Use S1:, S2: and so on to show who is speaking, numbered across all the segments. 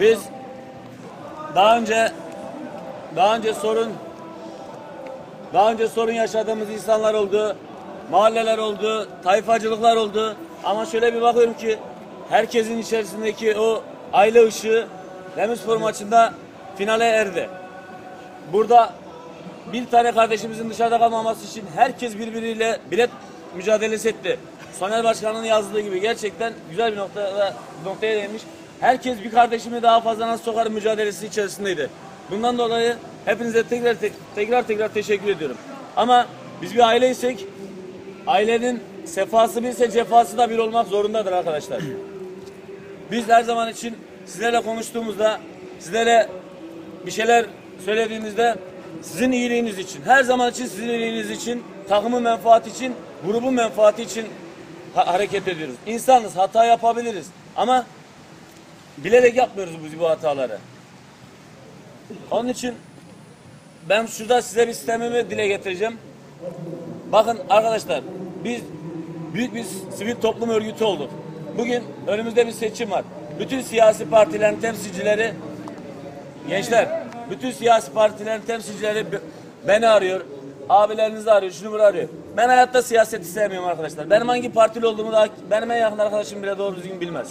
S1: Biz daha önce daha önce sorun daha önce sorun yaşadığımız insanlar oldu. Mahalleler oldu, tayfacılıklar oldu. Ama şöyle bir bakıyorum ki herkesin içerisindeki o aile ışığı Demirspor maçında finale erdi. Burada bir tane kardeşimizin dışarıda kalmaması için herkes birbiriyle bilet mücadelesi etti. Soner Başkan'ın yazdığı gibi gerçekten güzel bir noktada, noktaya değinmiş. Herkes bir kardeşimi daha fazla nasıl sokar mücadelesi içerisindeydi. Bundan dolayı hepinize tekrar tek- tekrar tekrar teşekkür ediyorum. Ama biz bir aileysek ailenin sefası birse cefası da bir olmak zorundadır arkadaşlar. Biz her zaman için sizlerle konuştuğumuzda, sizlere bir şeyler söylediğimizde sizin iyiliğiniz için, her zaman için sizin iyiliğiniz için, takımın menfaati için, grubun menfaati için ha- hareket ediyoruz. İnsanız, hata yapabiliriz ama bilerek yapmıyoruz biz bu hataları. Onun için ben şurada size bir sistemimi dile getireceğim. Bakın arkadaşlar biz büyük bir sivil toplum örgütü olduk. Bugün önümüzde bir seçim var. Bütün siyasi partilerin temsilcileri gençler bütün siyasi partilerin temsilcileri beni arıyor. Abilerinizi arıyor, şunu bunu arıyor. Ben hayatta siyaseti sevmiyorum arkadaşlar. Benim hangi partili olduğumu da benim en yakın arkadaşım bile doğru düzgün bilmez.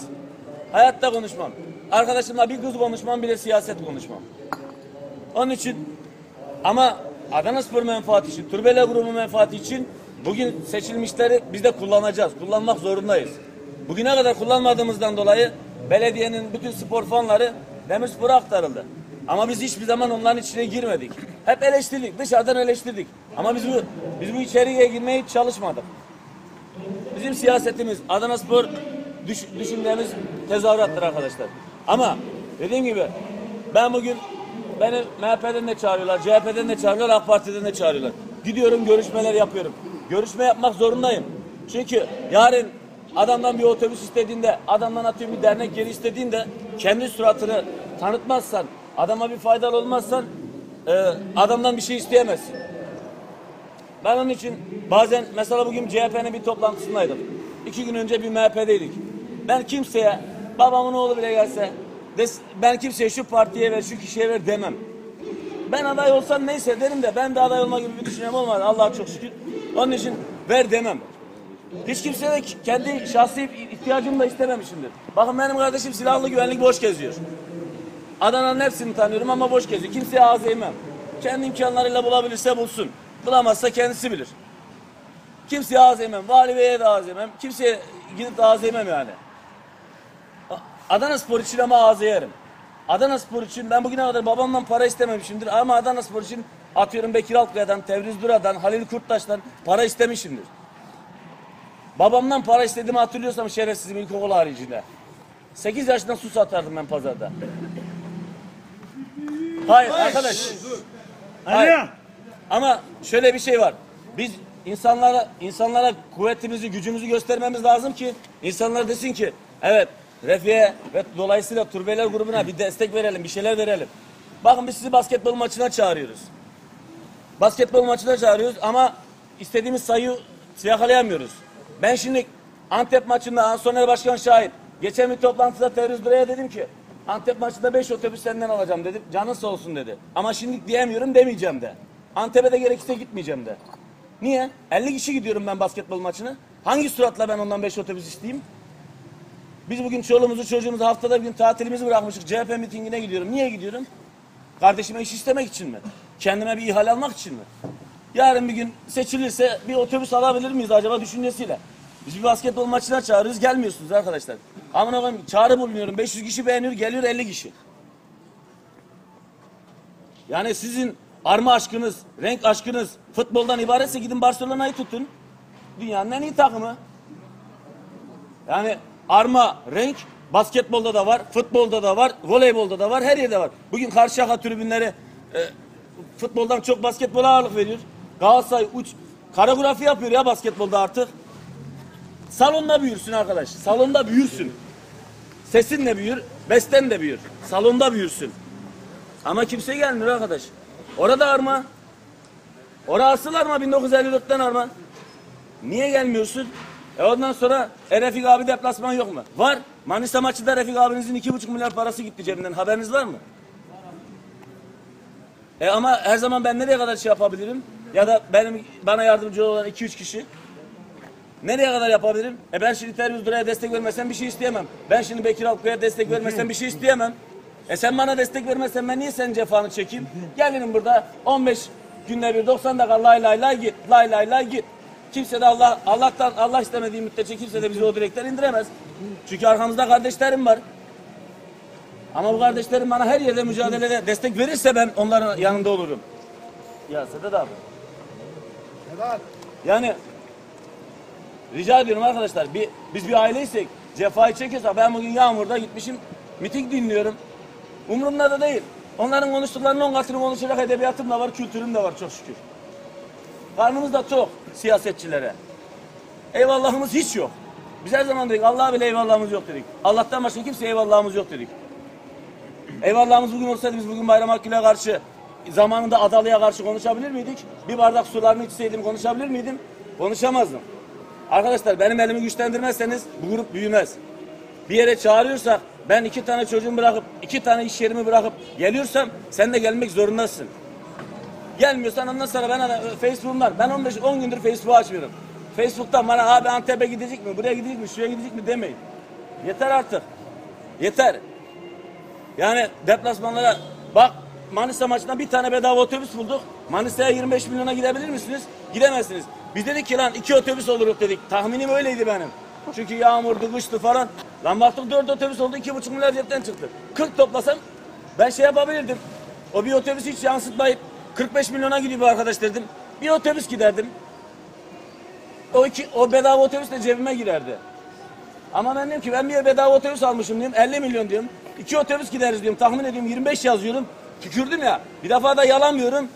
S1: Hayatta konuşmam. Arkadaşımla bir kız konuşmam bile siyaset konuşmam. Onun için ama Adana Spor menfaati için, Turbele grubu menfaati için bugün seçilmişleri biz de kullanacağız. Kullanmak zorundayız. Bugüne kadar kullanmadığımızdan dolayı belediyenin bütün spor fonları Demirspor'a aktarıldı. Ama biz hiçbir zaman onların içine girmedik. Hep eleştirdik, dışarıdan eleştirdik. Ama biz bu biz bu içeriye girmeye hiç çalışmadık. Bizim siyasetimiz Adana Spor düş, düşündüğümüz tezahürattır arkadaşlar. Ama dediğim gibi ben bugün beni MHP'den de çağırıyorlar, CHP'den de çağırıyorlar, AK Parti'den de çağırıyorlar. Gidiyorum görüşmeler yapıyorum. Görüşme yapmak zorundayım. Çünkü yarın adamdan bir otobüs istediğinde, adamdan atıyorum bir dernek yeri istediğinde kendi suratını tanıtmazsan, adama bir faydalı olmazsan e, adamdan bir şey isteyemezsin. Ben onun için bazen mesela bugün CHP'nin bir toplantısındaydım. İki gün önce bir MHP'deydik. Ben kimseye babamın oğlu bile gelse ben kimseye şu partiye ver şu kişiye ver demem. Ben aday olsam neyse derim de ben de aday olma gibi bir düşüncem olmadı. Allah'a çok şükür. Onun için ver demem. Hiç kimseye de kendi şahsi ihtiyacımı da istememişimdir. Bakın benim kardeşim silahlı güvenlik boş geziyor. Adana'nın hepsini tanıyorum ama boş geziyor. Kimseye ağız eğmem. Kendi imkanlarıyla bulabilirse bulsun. Bulamazsa kendisi bilir. Kimseye ağız eğmem. Vali Bey'e de ağız eğmem. Kimseye gidip de ağız eğmem yani. Adana Spor için ama ağız eğerim. Adana Spor için ben bugüne kadar babamdan para istememişimdir ama Adana Spor için atıyorum Bekir Altkaya'dan, Tevriz Dura'dan, Halil Kurttaş'tan para istemişimdir. Babamdan para istediğimi hatırlıyorsam şerefsizim ilkokul haricinde. 8 yaşında su satardım ben pazarda. Hayır arkadaş. Hayır. Ama şöyle bir şey var. Biz insanlara insanlara kuvvetimizi, gücümüzü göstermemiz lazım ki insanlar desin ki evet Refiye ve dolayısıyla Turbeler grubuna bir destek verelim, bir şeyler verelim. Bakın biz sizi basketbol maçına çağırıyoruz. Basketbol maçına çağırıyoruz ama istediğimiz sayıyı yakalayamıyoruz. Ben şimdi Antep maçında Soner Başkan şahit. Geçen bir toplantıda Terörist Birey'e dedim ki Antep maçında 5 otobüs senden alacağım dedim. Canın sağ olsun dedi. Ama şimdi diyemiyorum demeyeceğim de. Antep'e de gerekirse gitmeyeceğim de. Niye? 50 kişi gidiyorum ben basketbol maçına. Hangi suratla ben ondan 5 otobüs isteyeyim? Biz bugün çoluğumuzu çocuğumuzu haftada bir gün tatilimizi bırakmıştık. CHP mitingine gidiyorum. Niye gidiyorum? Kardeşime iş istemek için mi? Kendime bir ihale almak için mi? Yarın bir gün seçilirse bir otobüs alabilir miyiz acaba düşüncesiyle? Biz bir basketbol maçına çağırıyoruz gelmiyorsunuz arkadaşlar. Amına koyayım çağrı bulunuyorum 500 kişi beğeniyor geliyor 50 kişi. Yani sizin arma aşkınız, renk aşkınız futboldan ibaretse gidin Barcelona'yı tutun. Dünyanın en iyi takımı. Yani arma, renk basketbolda da var, futbolda da var, voleybolda da var, her yerde var. Bugün Karşıyaka tribünleri e, futboldan çok basketbola ağırlık veriyor. Galatasaray uç koreografi yapıyor ya basketbolda artık. Salonda büyürsün arkadaş. Salonda büyürsün. Sesin de büyür, besten de büyür. Salonda büyürsün. Ama kimse gelmiyor arkadaş. Orada arma. Orası asıl arma 1954'ten arma. Niye gelmiyorsun? E ondan sonra Erefik abi deplasman yok mu? Var. Manisa maçında Refik abinizin iki buçuk milyar parası gitti cebinden. Haberiniz var mı? E ama her zaman ben nereye kadar şey yapabilirim? Ya da benim bana yardımcı olan iki üç kişi. Nereye kadar yapabilirim? E ben şimdi Terbiz Dura'ya destek vermesem bir şey isteyemem. Ben şimdi Bekir Alkaya destek vermesem bir şey isteyemem. E sen bana destek vermezsen ben niye senin cefanı çekeyim? Gelinim burada 15 günde bir 90 dakika lay lay lay git. Lay lay lay git. Kimse de Allah Allah'tan Allah istemediği müddetçe kimse de bizi o direkten indiremez. Çünkü arkamızda kardeşlerim var. Ama bu kardeşlerim bana her yerde mücadelede destek verirse ben onların yanında olurum. Ya Sedat abi. Yani rica ediyorum arkadaşlar bir, biz bir aileysek cefayı çekiyorsak ben bugün yağmurda gitmişim miting dinliyorum. Umurumda da değil. Onların konuştuklarının on katını konuşacak edebiyatım da var, kültürüm de var çok şükür. Karnımız da tok siyasetçilere. Eyvallahımız hiç yok. Biz her zaman dedik Allah'a bile eyvallahımız yok dedik. Allah'tan başka kimseye eyvallahımız yok dedik. Eyvallahımız bugün olsaydı biz bugün Bayram Hakkı'yla karşı zamanında Adalı'ya karşı konuşabilir miydik? Bir bardak sularını içseydim konuşabilir miydim? Konuşamazdım. Arkadaşlar benim elimi güçlendirmezseniz bu grup büyümez. Bir yere çağırıyorsak ben iki tane çocuğumu bırakıp iki tane iş yerimi bırakıp geliyorsam sen de gelmek zorundasın. Gelmiyorsan ondan sonra ben ara- Facebook'umdan ben 15 10 gündür Facebook açmıyorum. Facebook'tan bana abi Antep'e gidecek mi? Buraya gidecek mi? Şuraya gidecek mi demeyin. Yeter artık. Yeter. Yani deplasmanlara bak Manisa maçında bir tane bedava otobüs bulduk. Manisa'ya 25 milyona gidebilir misiniz? Gidemezsiniz. Biz dedik ki lan iki otobüs oluruz dedik. Tahminim öyleydi benim. Çünkü yağmurdu, kıştı falan. Lan baktık dört otobüs oldu, iki buçuk milyar cepten çıktı. 40 toplasam ben şey yapabilirdim. O bir otobüs hiç yansıtmayıp 45 milyona gidiyor bu arkadaş dedim. Bir otobüs giderdim. O iki, o bedava otobüs de cebime girerdi. Ama ben diyorum ki ben bir bedava otobüs almışım diyorum 50 milyon diyorum. İki otobüs gideriz diyorum tahmin ediyorum 25 yazıyorum. Tükürdüm ya bir defa da yalamıyorum.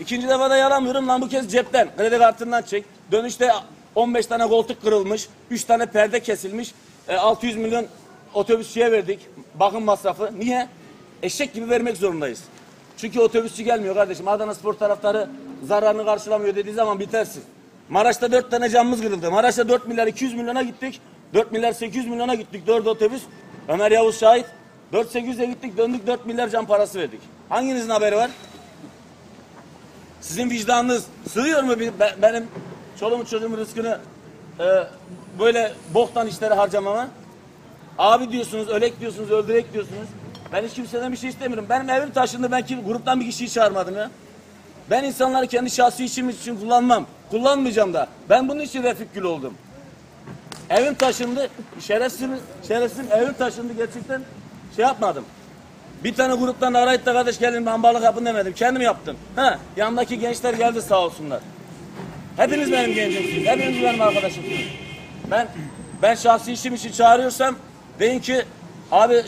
S1: İkinci defa da yalamıyorum lan bu kez cepten kredi kartından çek. Dönüşte 15 tane koltuk kırılmış. 3 tane perde kesilmiş. E, 600 milyon otobüsçüye verdik bakım masrafı. Niye? Eşek gibi vermek zorundayız. Çünkü otobüsçü gelmiyor kardeşim. Adana Spor taraftarı zararını karşılamıyor dediği zaman bitersin. Maraş'ta 4 tane camımız kırıldı. Maraş'ta 4 milyar 200 milyona gittik. 4 milyar 800 milyona gittik 4 otobüs. Ömer Yavuz şahit. 4 800'e gittik döndük 4 milyar cam parası verdik. Hanginizin haberi var? Sizin vicdanınız sığıyor mu benim çoluğumun çocuğumun rızkını e, böyle boktan işlere harcamama? Abi diyorsunuz, ölek diyorsunuz, öldürek diyorsunuz. Ben hiç kimseden bir şey istemiyorum. Benim evim taşındı ben kim, gruptan bir kişiyi çağırmadım ya. Ben insanları kendi şahsi işim için kullanmam. Kullanmayacağım da. Ben bunun için Refik Gül oldum. Evim taşındı. Şerefsiz, şerefsiz evim taşındı gerçekten. Şey yapmadım. Bir tane gruptan arayıp da kardeş gelin ben balık yapın demedim. Kendim yaptım. Ha, yanındaki gençler geldi sağ olsunlar. Hepiniz benim gencimsiniz. Hepiniz benim arkadaşımsınız. Ben ben şahsi işim için çağırıyorsam deyin ki abi